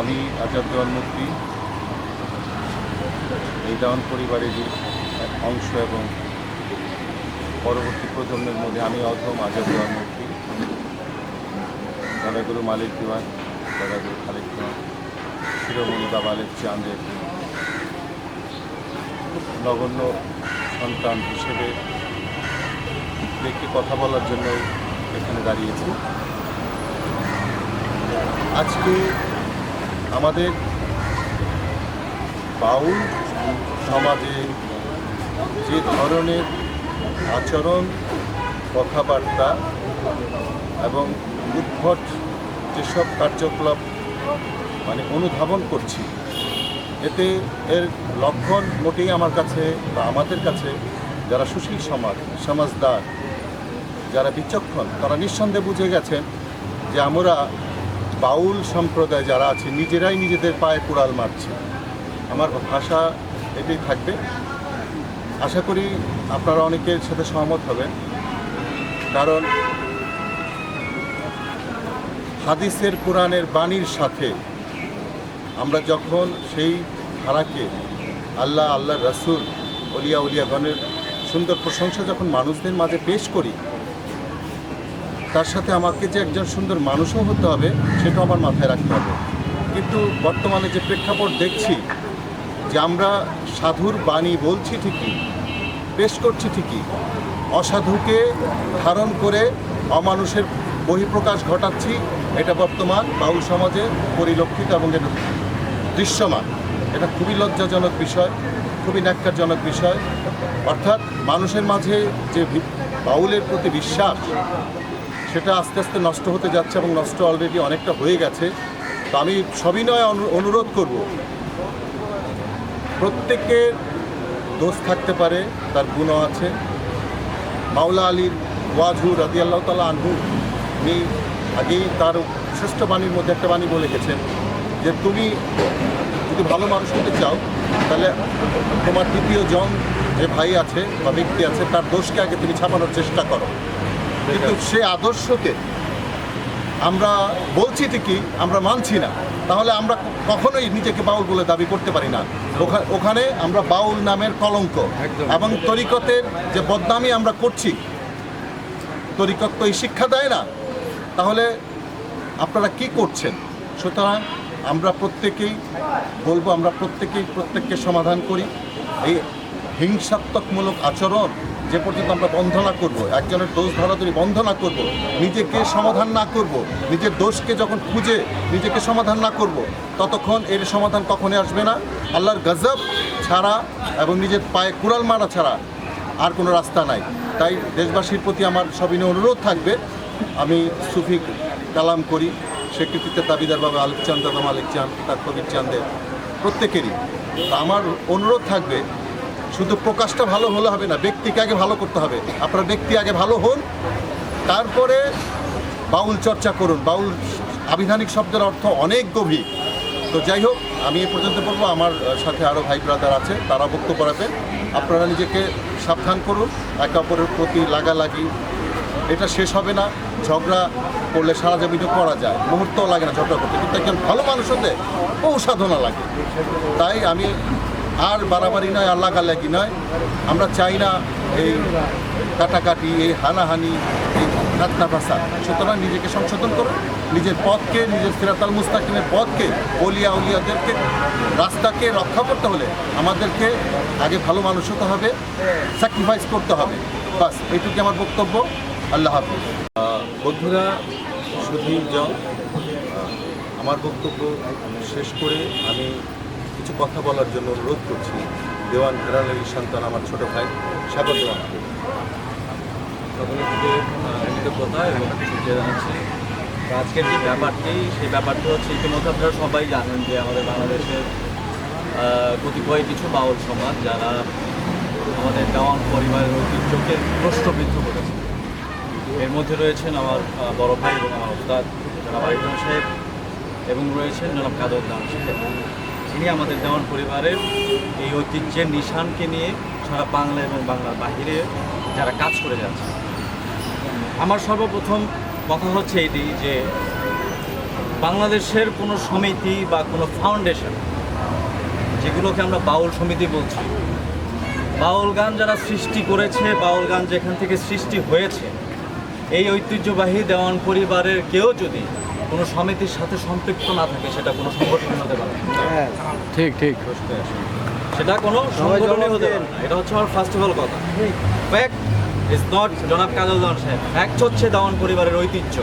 আমি আজাদ দেওয়ান মুক্তি এই দেওয়ান পরিবারেরই এক অংশ এবং পরবর্তী প্রজন্মের মধ্যে আমি অধম আজাদ দেওয়ান মুক্তি দাদাগুরু মালিক দিওয়ান, দাদাগুরু খালিক দিওয়ান, শিরোমণি বাবা আলেক চাঁদের নগণ্য সন্তান হিসেবে একটি কথা বলার জন্য এখানে দাঁড়িয়েছি। আজকে আমাদের বাউল সমাজে যে ধরনের আচরণ, কথাবার্তা এবং উদ্ভট যেসব কার্যকলাপ মানে অনুধাবন করছি, এতে এর লক্ষণ মোটেই আমার কাছে বা আমাদের কাছে যারা সুশীল সমাজ, সমাজদার, যারা বিচক্ষণ, তারা নিঃসন্দেহে বুঝে গেছেন যে আমরা বাউল সম্প্রদায় যারা আছে, নিজেরাই নিজেদের পায়ে কুড়াল মারছি। আমার ভাষা এটাই থাকবে। আশা করি আপনারা অনেকের সাথে সহমত হবেন। কারণ হাদিসের কোরআনের বাণীর সাথে আমরা যখন সেই ধারাকে আল্লাহ আল্লাহ রসুল, অলিয়া উলিয়াগণের সুন্দর প্রশংসা যখন মানুষদের মাঝে পেশ করি, তার সাথে আমাকে যে একজন সুন্দর মানুষও হতে হবে, সেটা আমার মাথায় রাখতে হবে। কিন্তু বর্তমানে যে প্রেক্ষাপট দেখছি, যে আমরা সাধুর বাণী বলছি ঠিকই, পেশ করছি ঠিকই, অসাধুকে ধারণ করে অমানুষের বহিঃপ্রকাশ ঘটাচ্ছি, এটা বর্তমান বাউল সমাজে পরিলক্ষিত এবং এটা দৃশ্যমান। এটা খুবই লজ্জাজনক বিষয়, খুবই ন্যাক্কারজনক বিষয়। অর্থাৎ মানুষের মাঝে যে বাউলের প্রতি বিশ্বাস, সেটা আস্তে আস্তে নষ্ট হতে যাচ্ছে এবং নষ্ট অলরেডি অনেকটা হয়ে গেছে। তো আমি সবিনয় অনু- অনুরোধ করব প্রত্যেকের দোষ থাকতে পারে, তার গুণও আছে। মাওলা আলীর ওয়াজু রাজি আল্লাহ তালা আনহু, উনি আগেই তার শ্রেষ্ঠ বাণীর মধ্যে একটা বাণী বলে গেছেন যে, তুমি যদি ভালো মানুষ হতে চাও তাহলে তোমার দ্বিতীয় জন যে ভাই আছে বা ব্যক্তি আছে তার দোষকে আগে তুমি ছাপানোর চেষ্টা করো। কিন্তু সে আদর্শকে আমরা বলছি ঠিকই আমরা মানছি না। তাহলে আমরা কখনোই নিজেকে বাউল বলে দাবি করতে পারি না। ওখা- ওখানে আমরা বাউল নামের কলঙ্ক এবং তরিকতের যে বদনামি আমরা করছি তরিকত তো এই শিক্ষা দেয় না। তাহলে আপনারা কি করছেন? সুতরাং আমরা প্রত্যেকেই বলব, আমরা প্রত্যেকেই প্রত্যেককে সমাধান করি। এই হিংসাত্মকমূলক আচরণ যে পর্যন্ত আমরা বন্ধ না করব, একজনের দোষ ধরাধরি বন্ধ না করব, নিজেকে সমাধান না করব, নিজের দোষকে যখন খুঁজে নিজেকে সমাধান না করব, ততক্ষণ এর সমাধান কখনই আসবে না। আল্লাহর গজব ছাড়া এবং নিজের পায়ে কুড়াল মারা ছাড়া আর কোনো রাস্তা নাই। তাই দেশবাসীর প্রতি আমার সবিনয় অনুরোধ থাকবে। আমি সুফি কালাম করি। স্বীকৃতিতে দাবিদার বাবা আলিফ চাঁদ, দাদা মালিক চাঁদ, তার কবির চাঁদের প্রত্যেকেরই। আমার অনুরোধ থাকবে, শুধু প্রকাশটা ভালো হলে হবে না, ব্যক্তিকে আগে ভালো করতে হবে। আপনার ব্যক্তি আগে ভালো হন, তারপরে বাউল চর্চা করুন। বাউল আবিধানিক শব্দের অর্থ অনেক গভীর। তো যাই হোক, আমি এ পর্যন্ত বলব, আমার সাথে আরও ভাই ব্রাদার আছে, তারা বক্তব্য রাখবেন। আপনারা নিজেকে সাবধান করুন, একে অপরের প্রতি লাগালাগি এটা শেষ হবে না। ঝগড়া করলে সারা জমিটা করা যায়। মুহূর্ত লাগে না ঝগড়া করতে। কিন্তু একজন ভালো মানুষ হতে বহু সাধনা লাগে। তাই আমি আর বাড়াবাড়ি নয়, আর লাগালাগি নয়। আমরা চাই না এই কাটাকাটি, এই হানাহানি, এই কাটনা ভাষা। সুতরাং নিজেকে সংশোধন করুন নিজের পথকে, নিজের সিরাতাল মুস্তাকিমের পথকে, অলিয়া উলিয়াদেরকে, রাস্তাকে রক্ষা করতে হলে আমাদেরকে আগে ভালো মানুষ হতে হবে স্যাক্রিফাইস করতে হবে। বাস এইটুকু আমার বক্তব্য। আল্লাহ হাফিজ। বন্ধুরা সুধীরজন আমার বক্তব্য শেষ করে আমি কিছু কথা বলার জন্য অনুরোধ করছি। দেওয়ান হেরাল আলী সন্তান, আমার ছোট ভাই, স্বাগত আমাকে এবং আজকের যে ব্যাপারটি, সেই ব্যাপারটি হচ্ছে ইতিমধ্যে আপনারা সবাই জানেন যে আমাদের বাংলাদেশের কতিপয় কিছু বাউল সমাজ, যারা আমাদের দেওয়ান পরিবারের ঐতিহ্যকে প্রশ্নবিদ্ধ করেছে। এর মধ্যে রয়েছেন আমার বড় ভাই এবং আমার ওস্তাদ জনাব আরিফুল সাহেব এবং রয়েছেন জনাব কাদর দান সাহেব। যিনি আমাদের দেওয়ান পরিবারের এই ঐতিহ্যের নিশানকে নিয়ে সারা বাংলা এবং বাংলার বাহিরে যারা কাজ করে যাচ্ছে। আমার সর্বপ্রথম কথা হচ্ছে এটি যে বাংলাদেশের কোনো সমিতি বা কোনো ফাউন্ডেশন, যেগুলোকে আমরা বাউল সমিতি বলছি, বাউল গান যারা সৃষ্টি করেছে, বাউল গান যেখান থেকে সৃষ্টি হয়েছে এই ঐতিহ্যবাহী দেওয়ান পরিবারের কেউ যদি কোনো সমিতির সাথে সম্পৃক্ত না থাকে সেটা কোনো সংগঠন হতে পারে না। ঠিক ঠিক। সেটা কোনো সংগঠনই হতে পারে না। এটা হচ্ছে আমার ফার্স্ট অফ অল কথা। ফ্যাক্ট ইজ নট জনাব কাজল দেওয়ান সাহেব ফ্যাক্ট হচ্ছে দেওয়ান পরিবারের ঐতিহ্য।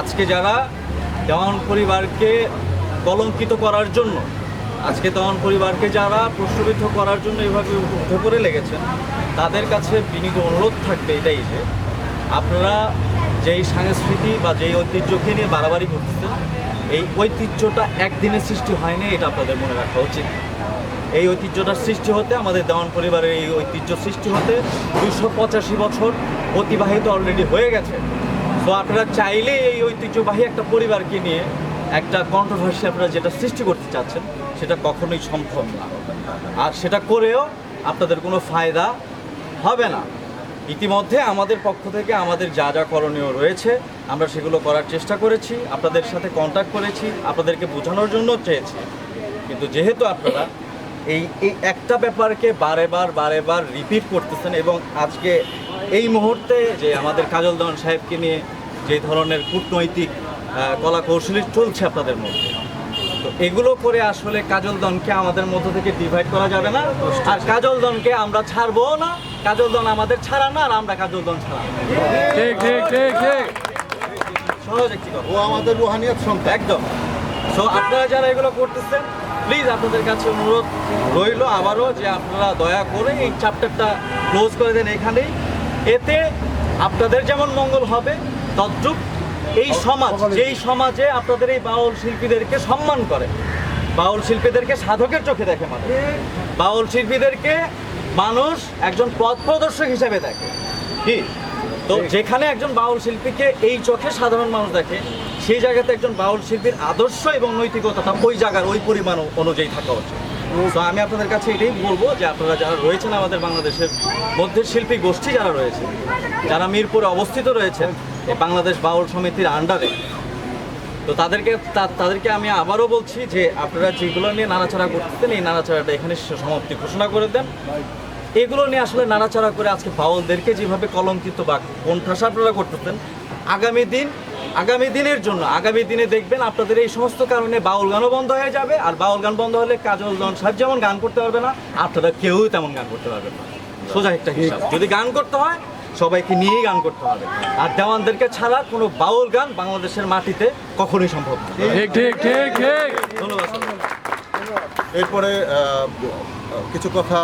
আজকে যারা দেওয়ান পরিবারকে কলঙ্কিত করার জন্য আজকে দেওয়ান পরিবারকে যারা প্রশ্নবিদ্ধ করার জন্য এভাবে উঠে পড়ে লেগেছেন তাদের কাছে বিনীত অনুরোধ থাকবে এটাই যে আপনারা যেই সংস্কৃতি বা যেই ঐতিহ্যকে নিয়ে বাড়াবাড়ি করতেছেন, এই ঐতিহ্যটা একদিনে সৃষ্টি হয়নি, এটা আপনাদের মনে রাখা উচিত। এই ঐতিহ্যটার সৃষ্টি হতে, আমাদের দেওয়ান পরিবারের এই ঐতিহ্য সৃষ্টি হতে দুশো পঁচাশি বছর অতিবাহিত অলরেডি হয়ে গেছে। তো আপনারা চাইলে এই ঐতিহ্যবাহী একটা পরিবারকে নিয়ে একটা কন্ট্রোভার্সি আপনারা যেটা সৃষ্টি করতে চাচ্ছেন, সেটা কখনোই সম্ভব না। আর সেটা করেও আপনাদের কোনো ফায়দা হবে না। ইতিমধ্যে আমাদের পক্ষ থেকে আমাদের যা যা করণীয় রয়েছে, আমরা সেগুলো করার চেষ্টা করেছি, আপনাদের সাথে কন্ট্যাক্ট করেছি, আপনাদেরকে বোঝানোর জন্য চেয়েছি। কিন্তু যেহেতু আপনারা এই এই একটা ব্যাপারকে বারে বার বারে বার রিপিট করতেছেন এবং আজকে এই মুহূর্তে যে আমাদের কাজল দেওয়ান সাহেবকে নিয়ে যে ধরনের কূটনৈতিক কলা কৌশলী চলছে আপনাদের মধ্যে, তো এগুলো করে আসলে কাজল দনকে আমাদের মধ্য থেকে ডিভাইড করা যাবে না। আর কাজল দনকে আমরা ছাড়বো না। কাজল দন আমাদের ছাড়া না আর আমরা কাজল দন ছাড়া। ঠিক ঠিক ঠিক ঠিক। সহজ একটি কথা। ও আমাদের রুহানিয়াত সন্তান। একদম। সো আপনারা যারা এগুলো করতেছেন প্লিজ আপনাদের কাছে অনুরোধ রইল আবারও যে আপনারা দয়া করে এই চ্যাপ্টারটা ক্লোজ করে দেন এখানেই। এতে আপনাদের যেমন মঙ্গল হবে তদ্রুপ এই সমাজ যেই সমাজে আপনাদের এই বাউল শিল্পীদেরকে সম্মান করে। বাউল শিল্পীদেরকে সাধকের চোখে দেখে মানে। বাউল শিল্পীদেরকে মানুষ একজন পথ প্রদর্শক হিসেবে দেখে। কি? তো যেখানে একজন বাউল শিল্পীকে এই চোখে সাধারণ মানুষ দেখে সেই জায়গাতে একজন বাউল শিল্পীর আদর্শ এবং নৈতিকতাটা ওই জায়গার ওই পরিমাণ অনুযায়ী থাকা উচিত। তো আমি আপনাদের কাছে এটাই বলব যে আপনারা যারা রয়েছেন আমাদের বাংলাদেশের মধ্যে শিল্পী গোষ্ঠী যারা রয়েছে যারা মিরপুরে অবস্থিত রয়েছেন এই বাংলাদেশ বাউল সমিতির আন্ডারে তো তাদেরকে তাদেরকে আমি আবারও বলছি যে আপনারা যেগুলো নিয়ে নাড়াচাড়া করতেন এই নাড়াচাড়াটা এখানে সমাপ্তি ঘোষণা করে দেন। এগুলো নিয়ে আসলে নাড়াচাড়া করে আজকে বাউলদেরকে যেভাবে কলঙ্কিত বা কোণঠাসা আপনারা করতেছেন আগামী দিন আগামী দিনের জন্য আগামী দিনে দেখবেন আপনাদের এই সমস্ত কারণে বাউল গানও বন্ধ হয়ে যাবে আর বাউল গান বন্ধ হলে কাজল জন সাহেব যেমন গান করতে পারবে না আপনারা কেউই তেমন গান করতে পারবেন না। সোজা একটা হিসাব যদি গান করতে হয় সবাইকে নিয়েই গান করতে হবে। আর দেওয়ানদেরকে ছাড়া কোনো বাউল গান বাংলাদেশের মাটিতে কখনোই সম্ভব না। ঠিক ঠিক ঠিক ঠিক। ধন্যবাদ। এরপরে কিছু কথা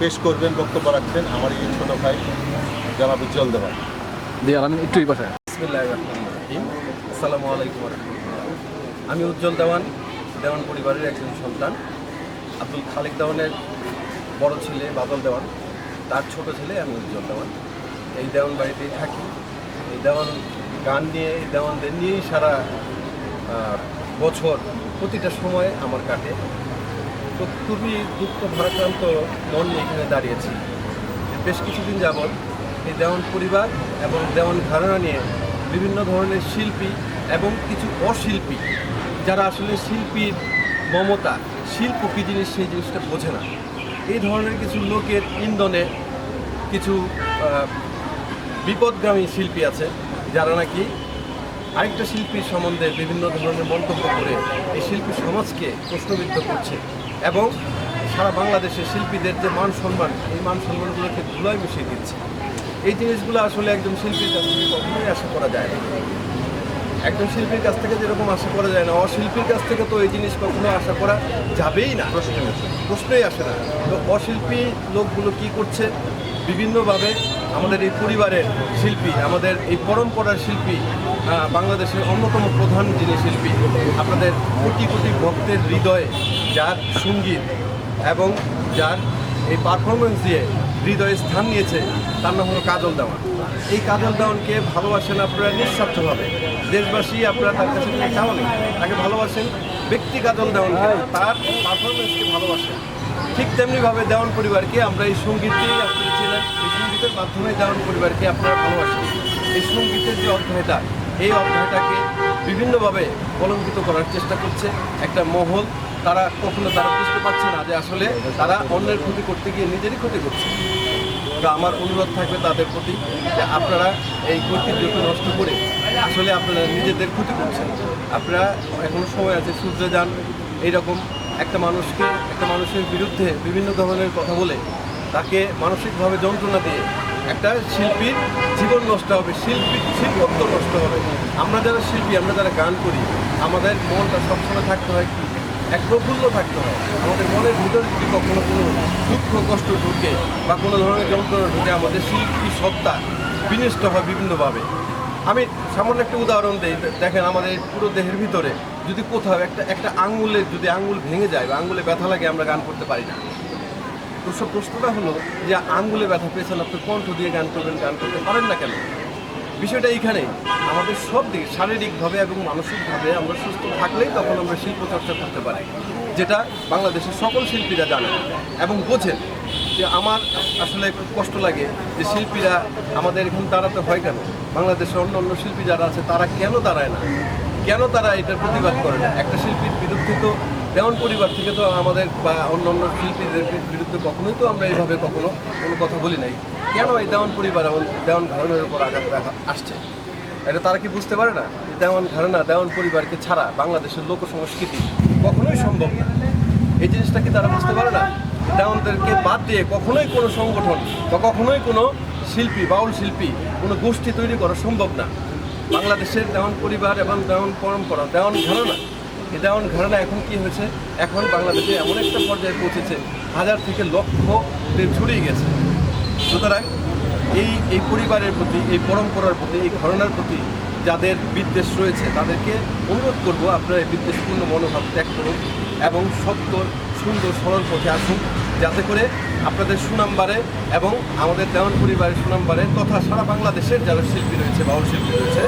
পেশ করবেন বক্তব্য রাখবেন আমার এই ছোট ভাই জনাব উজ্জ্বল দেওয়ান দিয়ে আমি একটু এই পাশে আসসালামু আলাইকুম আমি উজ্জ্বল দেওয়ান দেওয়ান পরিবারের একজন সন্তান। আব্দুল খালেক দেওয়ানের বড় ছেলে বাদল দেওয়ান। তার ছোট ছেলে আমি উজ্জ্বল দেওয়ান। এই দেওয়ান বাড়িতেই থাকি। এই দেওয়ান গান নিয়ে এই দেওয়ানদের নিয়েই সারা বছর প্রতিটা সময় আমার কাটে। তো খুবই দুঃখ ভারাক্রান্ত মন নিয়ে এখানে দাঁড়িয়েছি। বেশ কিছুদিন যাবৎ এই দেওয়ান পরিবার এবং দেওয়ান ঘরানা নিয়ে বিভিন্ন ধরনের শিল্পী এবং কিছু অশিল্পী, যারা আসলে শিল্পীর মমতা, শিল্প কী জিনিস সেই জিনিসটা বোঝে না। এই ধরনের কিছু লোকের ইন্ধনে কিছু বিপদগামী শিল্পী আছে, যারা নাকি আরেকটা শিল্পীর সম্বন্ধে বিভিন্ন ধরনের মন্তব্য করে এই শিল্পী সমাজকে প্রশ্নবিদ্ধ করছে। এবং সারা বাংলাদেশের শিল্পীদের যে মান সম্মান এই মান সম্মানগুলোকে ধুলায় মিশিয়ে দিচ্ছে। এই জিনিসগুলো আসলে একজন শিল্পীর কাছ থেকে কখনোই আশা করা যায় না। একজন শিল্পীর কাছ থেকে যেরকম আশা করা যায় না অশিল্পীর কাছ থেকে তো এই জিনিস কখনো আশা করা যাবেই না। প্রশ্ন প্রশ্নই আসে না। তো অশিল্পী লোকগুলো কি করছে? বিভিন্নভাবে আমাদের এই পরিবারের শিল্পী আমাদের এই পরম্পরার শিল্পী বাংলাদেশের অন্যতম প্রধান যিনি শিল্পী আপনাদের কোটি কোটি ভক্তের হৃদয়ে যার সংগীত এবং যার এই পারফরমেন্স দিয়ে হৃদয়ে স্থান নিয়েছে তার নাম হলো কাজল দেওয়ান। এই কাজল দেওয়ানকে ভালোবাসেন আপনারা নিঃস্বার্থভাবে। দেশবাসী আপনারা তার কাছে কোনো তাকে ভালোবাসেন ব্যক্তি কাজল দেওয়ানকে। না, তার পারফরমেন্সকে ভালোবাসেন। ঠিক তেমনিভাবে দেওয়ান পরিবারকে আমরা এই সংগীত আসলে ছিলেন এই সঙ্গীতের মাধ্যমে দেওয়ান পরিবারকে আপনারা ভালোবাসেন। এই সঙ্গীতের যে অধ্যায়টা এই অধ্যায়টাকে বিভিন্নভাবে কলঙ্কিত করার চেষ্টা করছে একটা মহল তারা কখনো তারা বুঝতে পারছে না যে আসলে তারা অন্যের ক্ষতি করতে গিয়ে নিজেরই ক্ষতি করছে। তো আমার অনুরোধ থাকবে তাদের প্রতি যে আপনারা এই ঐতিহ্যকে নষ্ট করে আসলে আপনারা নিজেদের ক্ষতি করছেন। আপনারা এখনও সময় আছে সূর্যে যান। এইরকম একটা মানুষকে, একটা মানুষের বিরুদ্ধে বিভিন্ন ধরনের কথা বলে তাকে মানসিকভাবে যন্ত্রণা দিয়ে একটা শিল্পীর জীবন নষ্ট হবে শিল্পী শিল্পত্ব নষ্ট হবে। আমরা যারা শিল্পী, আমরা যারা গান করি, আমাদের মনটা সবসময় থাকতে হয় এক প্রফুল্ল থাকতে হয়। আমাদের মনের ভিতরে যদি কখনো কোনো দুঃখ, কষ্ট ঢুকে বা কোনো ধরনের যন্ত্রণা ঢুকে, আমাদের শিল্পী সত্তা বিনষ্ট হয় বিভিন্নভাবে। আমি সামান্য একটা উদাহরণ দিই দেখেন আমাদের পুরো দেহের ভিতরে যদি কোথাও একটা একটা আঙ্গুলের যদি আঙুল ভেঙে যায় বা আঙ্গুলে ব্যথা লাগে, আমরা গান করতে পারি না। তো সব প্রশ্নটা হলো যে আঙ্গুলে ব্যথা পেয়েছেন আপনি, কণ্ঠ দিয়ে গান করবেন, গান করতে পারেন না কেন? বিষয়টা এইখানে। আমাদের সব দিক, শারীরিকভাবে এবং মানসিকভাবে আমরা সুস্থ থাকলেই তখন আমরা শিল্প চর্চা করতে পারি, যেটা বাংলাদেশের সকল শিল্পীরা জানেন এবং বোঝেন যে আমার আসলে খুব কষ্ট লাগে যে শিল্পীরা আমাদের এখানে দাঁড়াতে হয় কেন? বাংলাদেশের অন্য অন্য শিল্পী যারা আছে, তারা কেন দাঁড়ায় না? কেন তারা এটার প্রতিবাদ করে না? একটা শিল্পীর বিরুদ্ধে তো দেওয়ান পরিবার থেকে তো আমাদের বা অন্য অন্য শিল্পীদের বিরুদ্ধে কখনোই তো আমরা এইভাবে কখনো কোনো কথা বলি নাই। কেন এই দেওয়ান পরিবার এবং দেওয়ান ঘরানার উপর আঘাত আসছে? এটা তারা কি বুঝতে পারে না? দেওয়ান ঘরানা, দেওয়ান পরিবারকে ছাড়া বাংলাদেশের লোক সংস্কৃতি কখনোই সম্ভব না। এই জিনিসটা কি তারা বুঝতে পারে না? দেওয়ানদেরকে বাদ দিয়ে কখনোই কোনো সংগঠন বা কখনোই কোনো শিল্পী, বাউল শিল্পী কোনো গোষ্ঠী তৈরি করা সম্ভব না। বাংলাদেশের দেওয়ান পরিবার এবং দেওয়ান পরম্পরা, দেওয়ান ঘরানা এই দেওয়ান ঘরানা এখন কি হয়েছে? এখন বাংলাদেশে এমন একটা পর্যায়ে পৌঁছেছে, হাজার থেকে লক্ষ ছড়িয়ে গেছে। সুতরাং এই এই পরিবারের প্রতি, এই পরম্পরার প্রতি, এই ঘটনার প্রতি যাদের বিদ্বেষ রয়েছে, তাদেরকে অনুরোধ করব আপনারা এই বিদ্বেষপূর্ণ মনোভাব ত্যাগ করুন এবং সত্য সুন্দর সরল পথে আসুন, যাতে করে আপনাদের সুনাম বাড়ে এবং আমাদের দেওয়ান পরিবারের সুনাম বাড়ে তথা সারা বাংলাদেশের যারা শিল্পী রয়েছে, বাউল শিল্পী রয়েছে,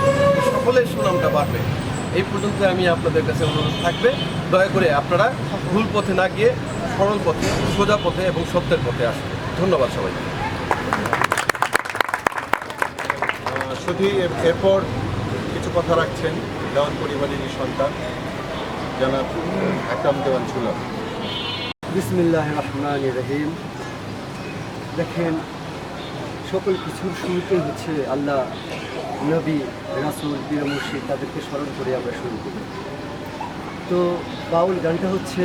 সকলের সুনামটা বাড়বে। এই পর্যন্ত আমি আপনাদের কাছে অনুরোধ থাকবে দয়া করে আপনারা ভুল পথে না গিয়ে সরল পথে সোজা পথে এবং সত্যের পথে আসুন। ধন্যবাদ সবাইকে। শুধু এরপর কিছু কথা রাখছেন দেওয়ান পরিবারেরই সন্তান জানাব। আকরাম দেওয়ান ছিল। বিসমিল্লাহ রহমান রহিম। দেখেন সকল কিছুর শুরুতেই হচ্ছে আল্লাহ নবী রাসুল বীর মুর্শিদ তাদেরকে স্মরণ করে আমরা শুরু করি। তো বাউল গানটা হচ্ছে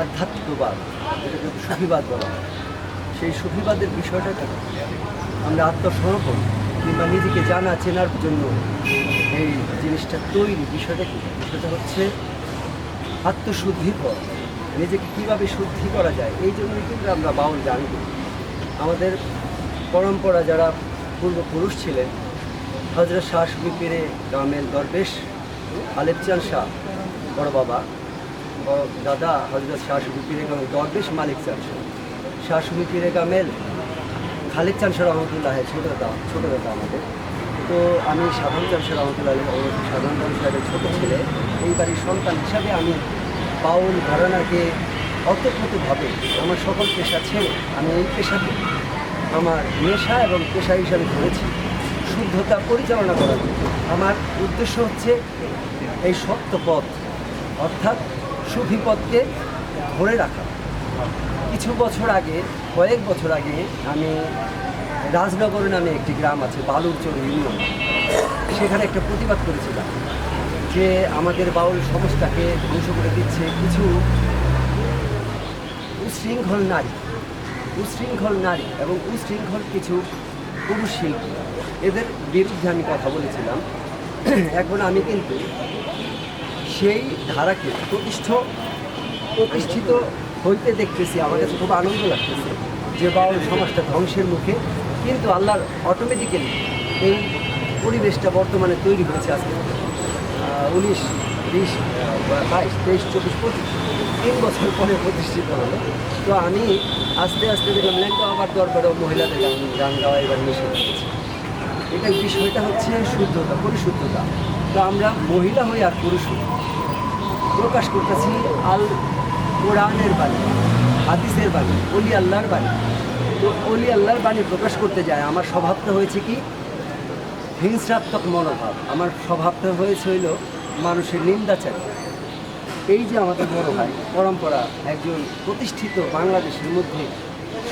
আধ্যাত্মিকবাদ যেটাকে সুফিবাদ বলা হয়। সেই সুফিবাদের বিষয়টা কি? আমরা আত্মসমর্পণ কিংবা নিজেকে জানা, চেনার জন্য এই জিনিসটা তৈরি বিষয়টা কী? বিষয়টা হচ্ছে আত্মশুদ্ধির পর নিজেকে কীভাবে শুদ্ধি করা যায়, এই জন্যই কিন্তু আমরা বাউল গান করি। আমাদের পরম্পরা যারা পূর্বপুরুষ ছিলেন হজরত শাহ সুবি পীরে গামেল দরবেশ আলেপ চান শাহ, বড় বাবা, বড় দাদা হজরত শাহ সুবি পীরে গামেল দরবেশ মালিক চান শাহ। শাহ সুবি পীরে গামেল খালিদ চান শাহ রহমতুল্লাহ ছোট দাদা ছোট দাদা আমাদের। তো আমি সাধারণ চান শাহ রহমতুল্লাহ সাধারণ চান সাহেবের ছোট ছেলে। এই বাড়ির সন্তান হিসাবে আমি বাউল ঘরানাকে অতপ্রতভাবে আমার সকল পেশা ছেড়ে আমি এই পেশাকে আমার নেশা এবং পেশা হিসাবে ধরেছি। শুদ্ধতা পরিচালনা জন্য। আমার উদ্দেশ্য হচ্ছে এই সত্য পথ, অর্থাৎ সুফি পথকে ধরে রাখা। কিছু বছর আগে, কয়েক বছর আগে আমি রাজনগর নামে একটি গ্রাম আছে বালুরচর ইউনিয়ন। সেখানে একটা প্রতিবাদ করেছিলাম যে আমাদের বাউল সমাজটাকে ধ্বংস করে দিচ্ছে কিছু উশৃঙ্খল নারী। উশৃঙ্খল নারী এবং উশৃঙ্খল কিছু পুরুষ শিল্পী। এদের বিরুদ্ধে আমি কথা বলেছিলাম। এখন আমি কিন্তু সেই ধারাকে প্রতিষ্ঠ, প্রতিষ্ঠিত হইতে দেখতেছি, আমার কাছে খুব আনন্দ লাগতেছে যে বাউল সমাজটা ধ্বংসের মুখে। কিন্তু আল্লাহর অটোমেটিক্যালি এই পরিবেশটা বর্তমানে তৈরি হয়েছে আজকে। উনিশ, বিশ বাইশ, তেইশ, চব্বিশ, পঁচিশ, তিন বছর পরে প্রতিষ্ঠিত হলো। তো আমি আস্তে আস্তে দেখলাম ল্যাংটা আমার দরবারেও মহিলাদের গান গাওয়া এবার হয়েছে এটা বিষয়টা হচ্ছে শুদ্ধতা, পরিশুদ্ধতা। তো আমরা মহিলা হই আর পুরুষ হই। প্রকাশ করতেছি আল কোরআনের বাণী, হাদিসের বাণী, অলি আল্লাহর বাণী। তো অলি আল্লাহর বাণী প্রকাশ করতে যায়, আমার স্বভাবটা হয়েছে কি? হিংসাত্মক মনোভাব। আমার স্বভাবটা হয়েছে হইল মানুষের নিন্দাচারী। এই যে আমাদের বড় ভাই, পরম্পরা, একজন প্রতিষ্ঠিত বাংলাদেশের মধ্যে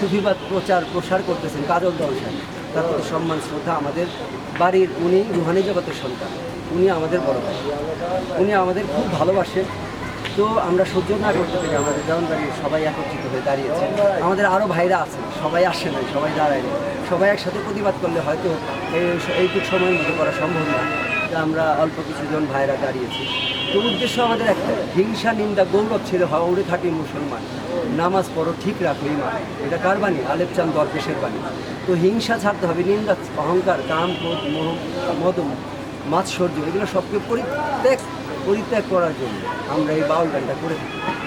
সুফিবাদ প্রচার প্রসার করতেছেন কাজল দর্শন তার প্রতি সম্মান, শ্রদ্ধা আমাদের বাড়ির উনি রুহানি জগতের সন্তান। উনি আমাদের বড় ভাই। উনি আমাদের খুব ভালোবাসেন তো আমরা সহ্য না করতে পেরে আমাদের দেওয়ানবাড়ির সবাই একত্রিত হয়ে দাঁড়িয়েছে। আমাদের আরও ভাইরা আছে, সবাই আসে নাই, সবাই দাঁড়ায় নাই। সবাই একসাথে প্রতিবাদ করলে হয়তো এই- এইটুক সময়ের মধ্যে করা সম্ভব না। আমরা অল্প কিছুজন ভাইরা দাঁড়িয়েছি। তো উদ্দেশ্য আমাদের একটা, হিংসা, নিন্দা, গৌরব ছেড়ে হওয়া, উড়ে থাকি মুসলমান। নামাজ পড়ো, ঠিক রাখো ইমান এটা কার বাণী? আলেপ চান দরবেশের বাণী। তো হিংসা ছাড়তে হবে, নিন্দা, অহংকার, কাম, ক্রোধ, মোহ, মদ, মাৎসর্য, এগুলো সবকে পরিত্যাগ পরিত্যাগ করার জন্য আমরা এই বাউল গানটা করে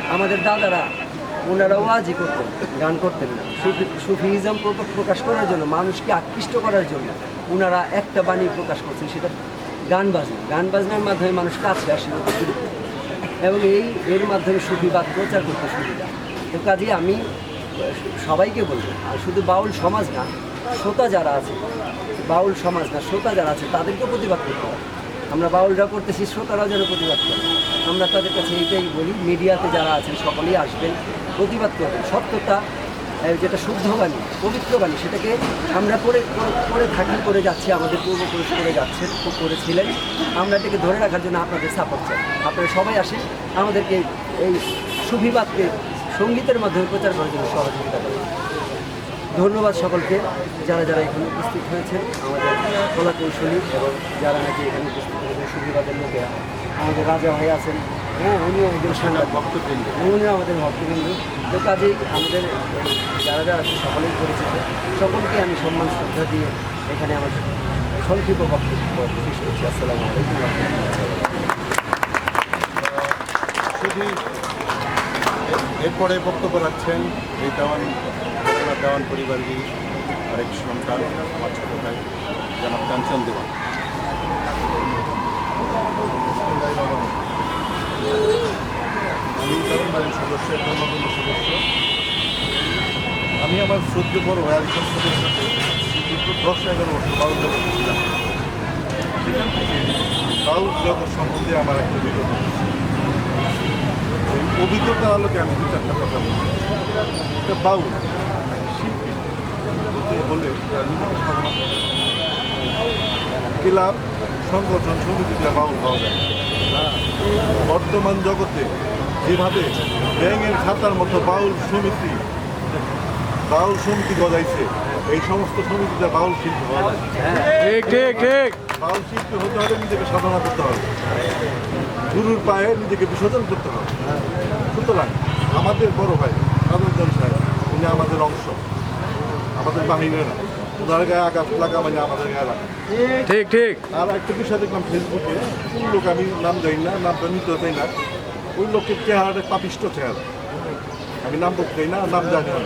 আমাদের দাদারা ওনারা ওয়াজি করতেন, গান করতেন না। সুফি- সুফিজম প্র- প্রকাশ করার জন্য, মানুষকে আকৃষ্ট করার জন্য ওনারা একটা বাণী প্রকাশ করছেন, সেটা গান বাজনা। গান বাজনার মাধ্যমে মানুষ কাছে আসে। এবং এই, এর মাধ্যমে সুফিবাদ প্রচার করতে সুবিধা। তো কাজে আমি সবাইকে বলব, আর শুধু বাউল সমাজ না শ্রোতা যারা আছে, বাউল সমাজ না, শ্রোতা যারা আছে, তাদেরকে প্রতিবাদ করতে হবে। আমরা বাউলরা করতেছি শ্রোতারাও যেন প্রতিবাদ করে। আমরা তাদের কাছে এইটাই বলি, মিডিয়াতে যারা আছেন, সকলেই আসবেন, প্রতিবাদ করবেন। সত্যতা যেটা শুদ্ধ বাণী, পবিত্র বাণী, সেটাকে আমরা করে, করে- থাকি, করে যাচ্ছি, আমাদের পূর্বপুরুষ করে যাচ্ছে, করেছিলেন। আমরা এটাকে ধরে রাখার জন্য আপনাদের সাপোর্ট চাই। আপনারা সবাই আসেন, আমাদেরকে এই সুফিবাদকে সঙ্গীতের মাধ্যমে প্রচার করার জন্য সহযোগিতা করেন। ধন্যবাদ সকলকে যারা যারা এখানে উপস্থিত হয়েছেন আমাদের কলা কৌশলী এবং যারা নাকি এখানে উপস্থিত হয়েছেন সুবিধাদের লোকেরা। আমাদের রাজা ভাই আছেন হ্যাঁ উনিও একজন সাংবাদিক। ভক্তবৃন্দ। উনিও আমাদের ভক্তবৃন্দ। তো কাজেই আমাদের যারা যারা আছেন সকলেই পরিচিত। সকলকে আমি সম্মান শ্রদ্ধা দিয়ে এখানে আমার সংক্ষিপ্ত বক্তব্য শেষ করছি। আসসালামু আলাইকুম। শুধু এরপরে বক্তব্য রাখছেন এই দেওয়ান দেওয়ান পরিবারেরই আরেক সন্তান, আমার ছোট ভাই, জনাব কাঞ্চন দেওয়ান। আমি আমার সদ্য বড় ভাই আরেকজন সদস্য। সাথে দীর্ঘ দশ এগারো বছর বাউল জগৎ ছিলাম। সম্বন্ধে আমার একটা বিরোধ অভিজ্ঞতা আলোকে আমি দু চারটা কথা বলছি একটা বাউল শিল্পী বলতে হলে তার বিভিন্ন সাধনা ক্লাব সংগঠন সমিতি সমিতিতে বাউল পাওয়া যায়। বর্তমান জগতে যেভাবে ব্যাঙের খাতার মতো বাউল সমিতি বাউল সমিতি গজাইছে এই সমস্ত সমিতিতে বাউল শিল্পী হওয়া যায়। বাউল শিল্পী হতে হলে নিজেকে সাধনা করতে হবে। গুরুর পায়ে নিজেকে বিসর্জন করতে হবে। সুতরাং আমাদের বড় ভাই সাধন সাহেব উনি আমাদের অংশ। আমাদের বাহিনীর না। ওনার গায়ে আঘাত লাগা মানে আমাদের গায়ে লাগা। ঠিক ঠিক। আর একটা বিষয় দেখলাম ফেসবুকে কোন লোক আমি নাম জানি না নামটা নিতে চাই না। ওই লোকের চেহারাটা পাপিষ্ট চেহারা। আমি নাম বলতে চাই না নাম জানি না।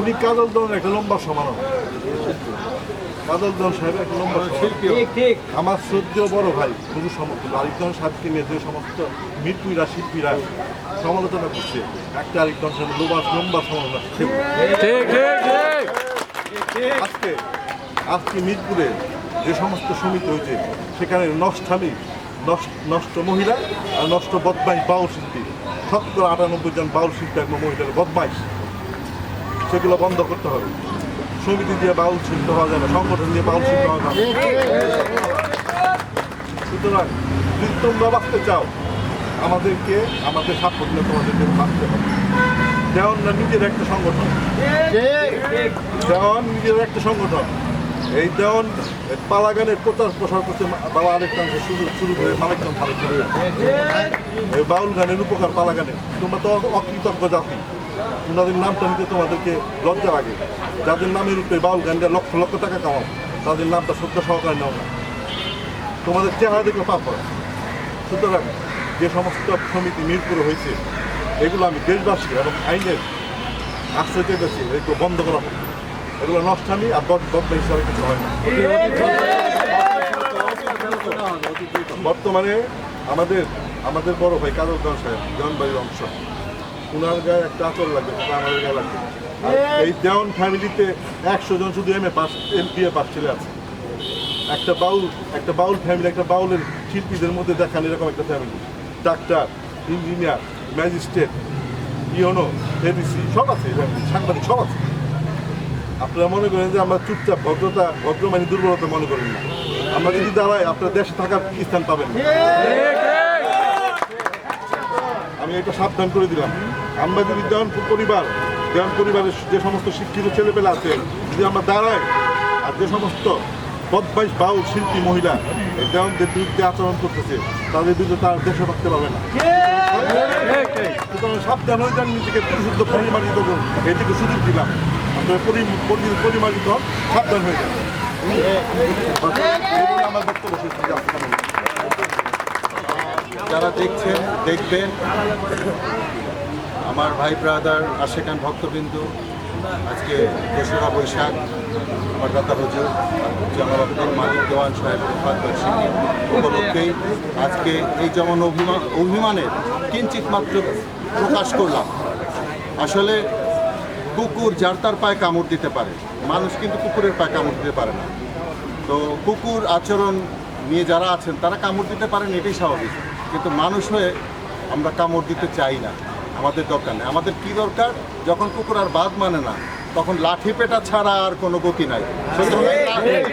উনি কাজল দলের একটা লম্বা সমানব কাজল দল সাহেব শিল্পী ঠিক আমার শ্রদ্ধ বড় ভাই গুরু সমতুল আরেকজন সাথে নিয়ে যে সমস্ত মৃত্যুরা শিল্পীরা সমালোচনা করছে একটা আরেকজন সাথে লম্বা লম্বা সমালোচনা ঠিক ঠিক ঠিক আজকে আজকে মিরপুরে যে সমস্ত সমিতি হয়েছে সেখানে নষ্টামি নষ্ট নষ্ট মহিলা আর নষ্ট বদমাইশ বাউল শিল্পী। সত্তর আটানব্বই জন বাউল শিল্পী এবং মহিলার বদমাইশ। সেগুলো বন্ধ করতে হবে। সমিতি দিয়ে বাউল শিল্প হওয়া যাবে সংগঠন দিয়ে বাউল শিল্প হওয়া যাবে সুতরাং যদি তোমরা বাঁচতে চাও, আমাদেরকে, আমাদের সাফল্য তোমাদেরকে বাঁচতে হবে। দেওয়ানরা নিজের একটা সংগঠন। দেওয়ান নিজের একটা সংগঠন। এই দেওয়ান পালাগানের প্রচার প্রসার করছে বাবা আরেকটান শুরু শুরু করে মালিকজন ভালো করে। এই বাউল গানের উপকার পালাগানে তোমরা তো অকৃতজ্ঞ জাতি। ওনাদের নামটা নিতে তোমাদেরকে লজ্জা লাগে। যাদের নামের উপরে বাউল গানটা লক্ষ লক্ষ টাকা কামাও তাদের নামটা সত্য সহকারে নেওয়া না তোমাদের চেহারা দেখে পাপ হয় সুতরাং যে সমস্ত সমিতি মিরপুরে হয়েছে, এগুলো আমি দেশবাসী এবং আইনের আশ্রয় চেয়েছি এগুলো বন্ধ করা হোক। এগুলো নষ্টামি আর বদ বদলা হিসাবে কিছু হয় না। বর্তমানে আমাদের আমাদের বড় ভাই কাজল খান সাহেব, জনবাড়ির অংশ। ওনার গায়ে একটা আচর লাগবে আমাদের গায়ে লাগবে এই দেওয়ান ফ্যামিলিতে একশো জন শুধু M A pass M P A pass ছেলে আছে। একটা বাউল একটা বাউল ফ্যামিলি একটা বাউলের শিল্পীদের মধ্যে দেখান এরকম একটা family doctor engineer magistrate you know ABC সব আছে সাংবাদিক সব আছে। আপনারা মনে করেন যে আমরা চুপচাপ ভদ্রতা ভদ্র মানে দুর্বলতা মনে করেন না। আমরা যদি দাঁড়াই, আপনার দেশে থাকার স্থান পাবেন আমি এটা সাবধান করে দিলাম। আমরা যদি দেওয়ান পরিবার দেওয়ান পরিবারের যে সমস্ত শিক্ষিত ছেলেপেলে আছে যদি আমরা দাঁড়াই আর যে সমস্ত বদমাইশ বাউল শিল্পী মহিলা দেওয়ানদের বিরুদ্ধে আচরণ করতেছে তাদের বিরুদ্ধে তার দেশে থাকতে পারবে না। সাবধান হয়ে যান নিজেকে করুন। এদিকে সুযোগ দিলাম। আপনার পরি- পরি- হন, সাবধান হয়ে। যারা দেখছেন দেখবেন। আমার ভাই ব্রাদার আশেখান ভক্তবিন্দু, আজকে দোসরা বৈশাখ, আমার দাদা হুজুর জামালউদ্দিন মালিক দেওয়ান সাহেবের উপলক্ষেই আজকে এই যেমন অভিমান, অভিমানের কিঞ্চিত মাত্র প্রকাশ করলাম। আসলে কুকুর যার তার পায়ে কামড় দিতে পারে, মানুষ কিন্তু কুকুরের পায়ে কামড় দিতে পারে না। তো কুকুর আচরণ নিয়ে যারা আছেন, তারা কামড় দিতে পারেন, এটাই স্বাভাবিক। কিন্তু মানুষ হয়ে আমরা কামড় দিতে চাই না। আমাদের দরকার নেই। আমাদের কি দরকার? যখন কুকুর আর বাদ মানে না তখন লাঠি পেটা ছাড়া আর কোনো গতি নাই।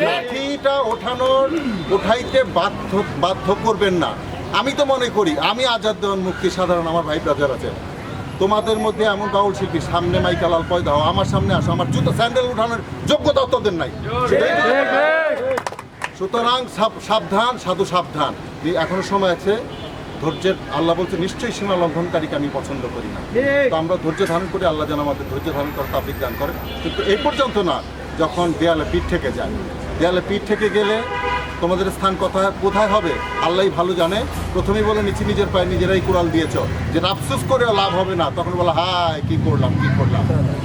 লাঠিটা ওঠানোর ওঠাইতে বাধ্য বাধ্য করবেন না। আমি তো মনে করি আমি আজাদ দেওয়ান মুক্তি সাধারণ আমার ভাই ব্রাদার আছে। তোমাদের মধ্যে এমন বাউল শিল্পী সামনে মাইকালাল পয়দা হও আমার সামনে আসো আমার জুতো স্যান্ডেল উঠানোর যোগ্যতা তোদের নাই। সুতরাং সাব- সাবধান সাধু সাবধান। এখনও সময় আছে ধৈর্যের আল্লাহ বলছে নিশ্চয়ই সীমা লঙ্ঘনকারীকে আমি পছন্দ করি না। তো আমরা ধৈর্য ধারণ করে আল্লাহ যেন আমাদের ধৈর্য ধারণ করার তাফিক দান করে কিন্তু এই পর্যন্ত না যখন দেয়ালে পিঠ থেকে যায়। দেয়ালে পিঠ থেকে গেলে তোমাদের স্থান কোথায় কোথায় হবে আল্লাহই ভালো জানে। প্রথমেই বলে নিচে নিজের পায়ে নিজেরাই কুড়াল দিয়েছ। যেটা আফসোস করে লাভ হবে না তখন বলে হায় কি করলাম কি করলাম।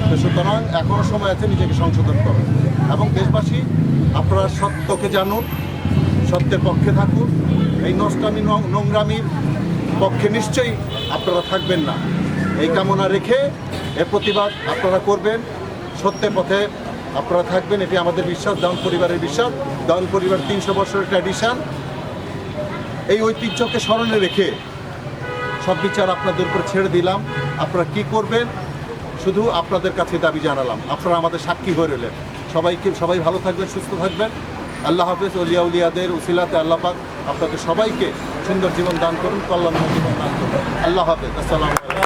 তো সুতরাং এখনও সময় আছে নিজেকে সংশোধন করো। এবং দেশবাসী আপনারা সত্যকে জানুন সত্যের পক্ষে থাকুন। এই নষ্টামি নোংরামির পক্ষে নিশ্চয়ই আপনারা থাকবেন না। এই কামনা রেখে এর প্রতিবাদ আপনারা করবেন। সত্যের পথে আপনারা থাকবেন, এটি আমাদের বিশ্বাস দাউন পরিবারের বিশ্বাস। দাউন পরিবার তিনশো বছরের ট্র্যাডিশন এই ঐতিহ্যকে স্মরণে রেখে সব বিচার আপনাদের উপর ছেড়ে দিলাম। আপনারা কি করবেন? শুধু আপনাদের কাছে দাবি জানালাম। আপনারা আমাদের সাক্ষী হয়ে রইলেন। সবাইকে, সবাই ভালো থাকবেন, সুস্থ থাকবেন। আল্লাহ হাফেজ অলিয়া উলিয়াদের উসিলাতে আল্লাহ পাক আপনাদের সবাইকে সুন্দর জীবন দান করুন কল্যাণ জীবন দান করুন। আল্লাহ হাফেজ, আসসালামু